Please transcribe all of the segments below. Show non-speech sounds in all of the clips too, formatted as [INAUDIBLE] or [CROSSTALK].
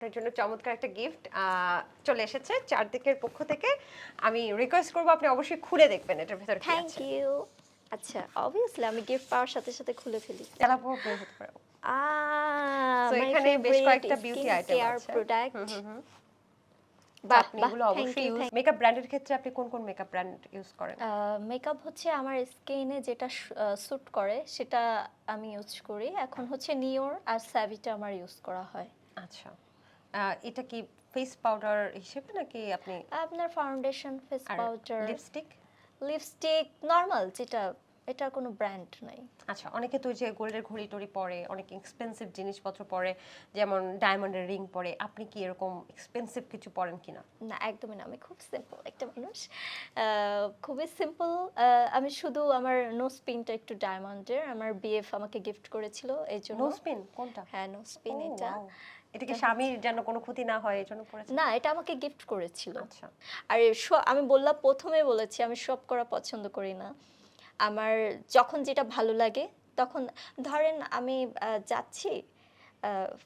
আপনার জন্য চমৎকার একটা গিফট চলে এসেছে চারদিকের পক্ষ থেকে। আমি রিকোয়েস্ট করব আপনি অবশ্যই খুলে দেখবেন এটার ভেতরে থ্যাংক ইউ আচ্ছা অবভিয়াসলি আমি গিফট পাওয়ার সাথে সাথে খুলে ফেলি। তেলাপোকা বের হতে পারে। এখানে বেশ কয়েকটা item কেয়ার আছে। Product hmm, hmm, hmm. তো বাহ আপনি বাহ এগুলো থ্যাংক অবশ্যই ইউজ মেকআপ ব্র্যান্ডের ক্ষেত্রে আপনি কোন কোন মেকআপ ব্র্যান্ড ইউজ করেন? মেকআপ হচ্ছে আমার স্কিনে যেটা স্যুট করে সেটা আমি ইউজ করি। এখন হচ্ছে নিওর আর স্যাভিটা আমার ইউজ করা হয়। আচ্ছা। এটা কি ফেস পাউডার হিসেবে নাকি আপনি আপনার foundation face powder lipstick lipstick normal যেটা এটার কোনো ব্র্যান্ড নাই। আচ্ছা অনেকে তো যে গোল্ডের ঘড়ি টড়ি পরে অনেক এক্সপেন্সিভ জিনিসপত্র পরে যেমন ডায়মন্ডের রিং পরে আপনি কি এরকম এক্সপেন্সিভ কিছু পরেন কিনা? না একদমই না আমি খুব সিম্পল একটা মানুষ। খুবই সিম্পল আমি শুধু আমার নোজ পিনটা একটু ডায়মন্ডের আমার বিএফ আমাকে গিফট করেছিল এই জন্য। নোজ পিন কোনটা? হ্যাঁ নোজ পিন এটা। এটাকে স্বামীর যেন কোনো ক্ষতি না হয় এই জন্য না এটা আমাকে গিফট করেছিল। আচ্ছা। আর আমি বললাম প্রথমে বলেছি আমি সব করা পছন্দ করি না। আমার যখন যেটা ভালো লাগে তখন ধরেন আমি যাচ্ছি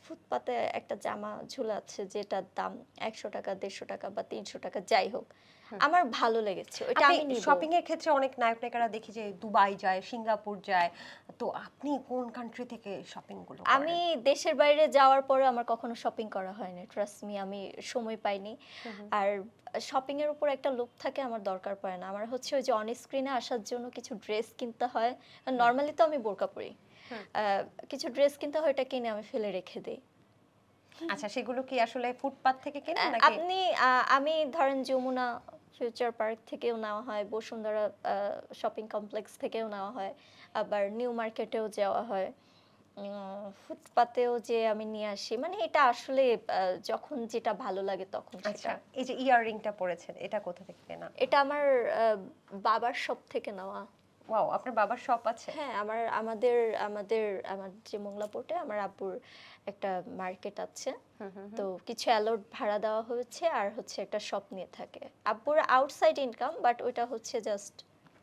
ফুটপাতে একটা জামা ঝুলাচ্ছে যেটার দাম একশো টাকা দেড়শো টাকা বা তিনশো টাকা যাই হোক আমার ভালো লেগেছে ওইটা আমি শপিং এর ক্ষেত্রে অনেক নায়ক নায়িকারা দেখি যে দুবাই যায় সিঙ্গাপুর যায় তো আপনি কোন কান্ট্রি থেকে শপিংগুলো? আমি দেশের বাইরে যাওয়ার পরে আমার কখনো শপিং করা হয়নি ট্রাস্ট মি আমি সময় পাইনি। আর শপিং এর উপর একটা লোভ থাকে আমার দরকার পড়ে না। আমার হচ্ছে ওই যে অন স্ক্রিনে আসার জন্য কিছু ড্রেস কিনতে হয় নর্মালি তো আমি বোরকা পরি। কিছু ড্রেস কিনতে হয় ওটা কিনে আমি ফেলে রেখে দিই। আচ্ছা সেগুলো কি আসলে ফুটপাত থেকে কেনেন নাকি? আপনি আমি ধরেন যমুনা ফিউচার পার্ক থেকেও নেওয়া হয় বসুন্ধরা শপিং কমপ্লেক্স থেকেও নেওয়া হয় আবার নিউ মার্কেটেও যাওয়া হয়। ফুটপাতেও যে আমি নিয়ে আসি মানে এটা আসলে যখন যেটা ভালো লাগে তখন আচ্ছা এই যে ইয়ার রিংটা পরেছেন এটা কোথা থেকে কেনা? এটা আমার বাবার শপ থেকে নেওয়া। ওয়াও আপনার বাবার শপ আছে? হ্যাঁ আমার আমাদের আমাদের আমার যে মোংলা পোর্টে আমার আব্বুর একটা মার্কেট আছে। হুম, হুম, হুম। তো কিছু অ্যালোট ভাড়া দেওয়া হয়েছে আর হচ্ছে একটা শপ নিয়ে থাকে। আব্বুর আউটসাইড ইনকাম বাট ওইটা হচ্ছে জাস্ট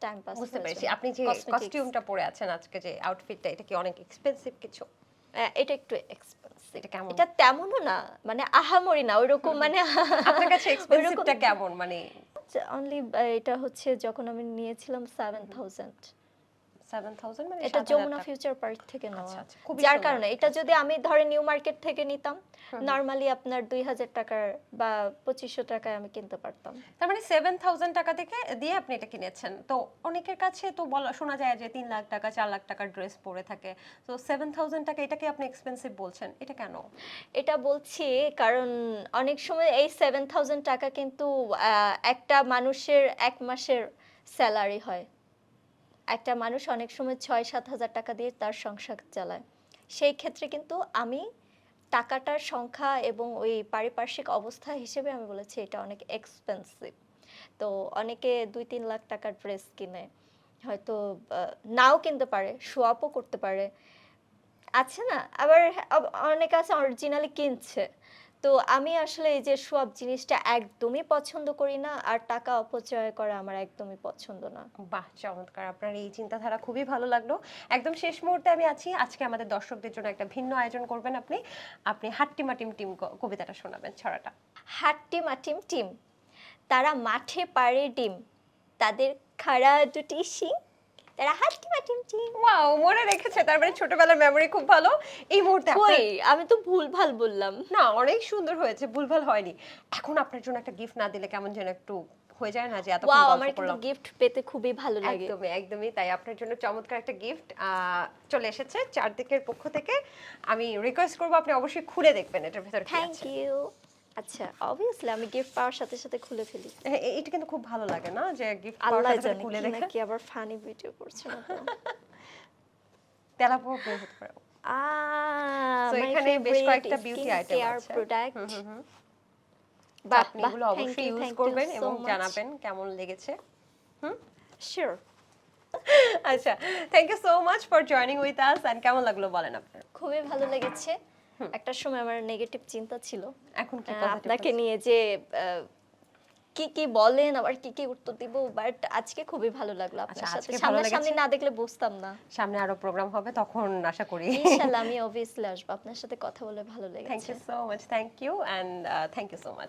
টাইম পাস বুঝতে পেরেছি। আপনি যে কস্টিউমটা পরে আছেন আজকে যে আউটফিটটা এটা কি অনেক এক্সপেন্সিভ কিছু? এটা একটু এক্সপেন্সিভ এটা কেমন? এটা তেমনও না মানে আহামরি না ওইরকম মানে আপনার কাছে এক্সপেন্সিভটা কেমন? মানে অনলি এটা হচ্ছে যখন আমি নিয়েছিলাম সেভেন থাউজেন্ড 7000 মানে এটা যমুনা ফিউচার পার্ক থেকে নেওয়া। আচ্ছা, আচ্ছা, খুবই যার কারণে এটা যদি আমি ধরে নিউ মার্কেট থেকে নিতাম নর্মালি আপনার দুই হাজার টাকার বা পঁচিশশো টাকায় আমি কিনতে পারতাম। তার মানে সেভেন থাউজেন্ড টাকা থেকে দিয়ে আপনি এটা কিনেছেন। তো অনেকের কাছে তো বলা শোনা যায় যে তিন লাখ টাকা চার লাখ টাকার ড্রেস পরে থাকে। তো সেভেন থাউজেন্ড টাকা এটাকে আপনি এক্সপেন্সিভ বলছেন এটা কেন? এটা বলছি কারণ অনেক সময় এই সেভেন থাউজেন্ড টাকা কিন্তু একটা মানুষের এক মাসের স্যালারি হয়। একটা মানুষ অনেক সময় ছয়, সাত হাজার টাকা দিয়ে তার সংসার চালায়। সেই ক্ষেত্রে কিন্তু আমি টাকাটার সংখ্যা এবং ওই পারিপার্শ্বিক অবস্থা হিসেবে আমি বলেছি এটা অনেক এক্সপেন্সিভ তো অনেকে দুই, তিন লাখ টাকার ড্রেস কিনে, হয়তো নাও কিনতে পারে শোয়াপও করতে পারে। আছে না? আবার আব- অনেকে আছে অরিজিনালি কিনছে। তো আমি আসলে এই যে সব জিনিসটা একদমই পছন্দ করি না আর টাকা অপচয় করা আমার একদমই পছন্দ না। বাহ চমৎকার। আপনার এই চিন্তাধারা খুবই ভালো লাগল। একদম শেষ মুহূর্তে আমি আছি। আজকে আমাদের দর্শকদের জন্য একটা ভিন্ন আয়োজন করবেন আপনি। আপনি হাট্টিমা টিম টিম কবিতাটা শোনাবেন। ছড়াটা। হাট্টি মাটিম টিম। তারা মাঠে পারে ডিম। তাদের খাড়া দুটি শিং তারা ওয়াও মনে রেখেছে তার মানে ছোটবেলার মেমরি খুব ভালো। এই মুহূর্তে কই আমি তো বললাম। না অনেক সুন্দর হয়েছে ভুলভাল হয়নি। এখন আপনার জন্য একটা গিফট না দিলে কেমন যেন একটু হয়ে যায় না যে এত ওয়াও আমার কিন্তু গিফট পেতে খুবই ভালো লাগে। একদমই একদমই তাই আপনার জন্য চমৎকার একটা গিফট চলে এসেছে চারদিকের পক্ষ থেকে। আমি রিকোয়েস্ট করব আপনি অবশ্যই খুলে দেখবেন এটার ভেতরে থ্যাংক ইউ আচ্ছা অবভিয়াসলি আমি গিফট পাওয়ার সাথে সাথে খুলে ফেলি। এ- এটা কিন্তু খুব ভালো লাগে না যে গিফট আল্লাহ জানে খুলে কি আবার ফানি ভিডিও করছে না তো। [LAUGHS] তেলাপোকা বের হতে পারে। এখানে বেশ কয়েকটা item care আছে। হুম, হুম, হুম। আপনি এগুলো অবশ্যই ইউজ করবেন এবং জানাবেন কেমন লেগেছে। শিওর [LAUGHS] আচ্ছা thank you so much for joining with us and কেমন লাগল বলেন আপনার? খুবই ভালো লেগেছে। একটা সময় আমার নেগেটিভ চিন্তা ছিল। এখন কি আপনাকে নিয়ে যে কি কি বলেন আবার কি কি উত্তর দিব বাট আজকে খুবই ভালো লাগল আপনার আচ্ছা, সাথে। সামনে সামনে সামনাসামনি না দেখলে বুঝতাম না। সামনে আরও প্রোগ্রাম হবে তখন আশা করি। ইনশাআল্লাহ আমি [LAUGHS] অবভিয়াসলি আসব। আপনার সাথে কথা বলে ভালো থ্যাংক লেগেছে you so much thank you and thank you so much